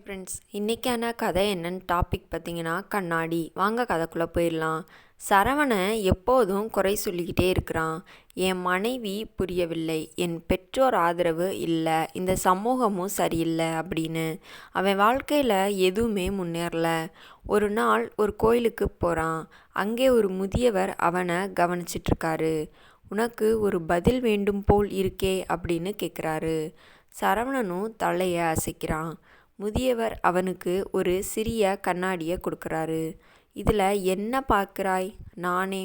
Friends இன்றைக்கான கதை என்னன்னு டாபிக் பார்த்தீங்கன்னா கண்ணாடி. வாங்க கதைக்குள்ளே போயிடலாம். சரவணன் எப்போதும் குறை சொல்லிக்கிட்டே இருக்கிறான். என் மனைவி புரியவில்லை. என் பெற்றோர் ஆதரவு இல்லை. இந்த சமூகமும் சரியில்லை அப்படின்னு. அவன் வாழ்க்கையில் எதுவுமே முன்னேறல. ஒரு நாள் ஒரு கோயிலுக்கு போகிறான் அங்கே ஒரு முதியவர் அவனை கவனிச்சிட்ருக்காரு. உனக்கு ஒரு பதில் வேண்டும் போல் இருக்கே அப்படின்னு கேட்குறாரு சரவணனும் தலையை அசைக்கிறான். முதியவர் அவனுக்கு ஒரு சிறிய கண்ணாடியை கொடுக்குறாரு. இதில் என்ன பார்க்கிறாய்? நானே.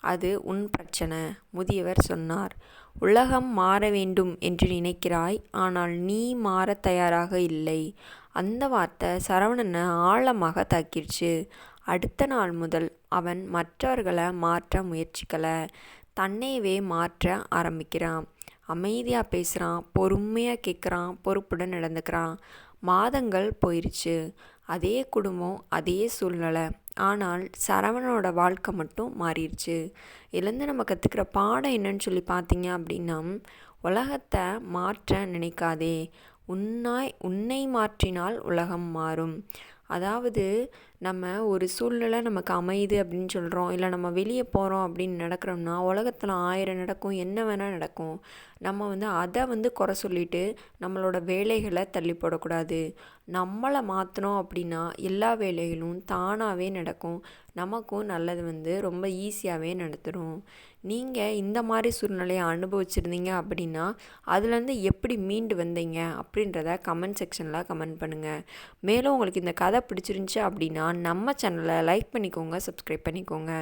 அது உன் பிரச்சனை முதியவர் சொன்னார். உலகம் மாற வேண்டும் என்று நினைக்கிறாய் ஆனால் நீ மாற தயாராக இல்லை. அந்த வார்த்தை சரவணனை ஆழமாக தாக்கிடுச்சு. அடுத்த நாள் முதல் அவன் மற்றவர்களை மாற்ற முயற்சிக்கலை. தன்னையவே மாற்ற ஆரம்பிக்கிறான். அமைதியாக பேசுகிறான் பொறுமையாக கேட்குறான் பொறுப்புடன் நடந்துக்கிறான். மாதங்கள் போயிடுச்சு அதே குடும்பம் அதே சூழ்நிலை. ஆனால் சரவணனோட வாழ்க்கை மட்டும் மாறிடுச்சு. இதுலேருந்து நம்ம கற்றுக்கிற பாடம் என்னன்னு சொல்லி பார்த்தீங்க அப்படின்னா உலகத்தை மாற்ற நினைக்காதே. உன்னாய் உன்னை மாற்றினால் உலகம் மாறும். அதாவது நம்ம ஒரு சூழ்நிலை நமக்கு அமையுது அப்படின்னு சொல்கிறோம் இல்லை நம்ம வெளியே போகிறோம் அப்படின்னு நடக்கிறோம்னா உலகத்தில் ஆயிரம் நடக்கும். என்ன வேணால் நடக்கும். நம்ம வந்து அதை வந்து குறை சொல்லிட்டு நம்மளோட வேலைகளை தள்ளி போடக்கூடாது. நம்மளை மாற்றினோம் அப்படின்னா எல்லா வேலைகளும் தானாகவே நடக்கும். நமக்கும் நல்லது வந்து ரொம்ப ஈஸியாகவே நடத்துகிறோம் நீங்கள் இந்த மாதிரி சூழ்நிலையை அனுபவிச்சிருந்தீங்க அப்படின்னா அதுலேருந்து எப்படி மீண்டு வந்தீங்க அப்படின்றத கமெண்ட் செக்ஷனில் கமெண்ட் பண்ணுங்கள் மேலும் உங்களுக்கு இந்த கதை பிடிச்சிருந்துச்சி அப்படின்னா நம்ம சேனலை லைக் பண்ணிக்கோங்க சப்ஸ்கிரைப் பண்ணிக்கோங்க.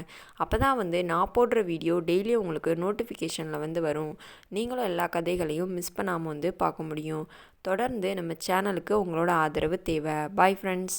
அப்போ தான் வந்து நான் போடுற வீடியோ டெய்லியும் உங்களுக்கு நோட்டிஃபிகேஷனில் வந்து வரும். நீங்களும் எல்லா கதைகளையும் மிஸ் பண்ணாமல் வந்து பார்க்க முடியும். தொடர்ந்து நம்ம சேனலுக்கு உங்களோட ஆதரவு தேவை. Bye friends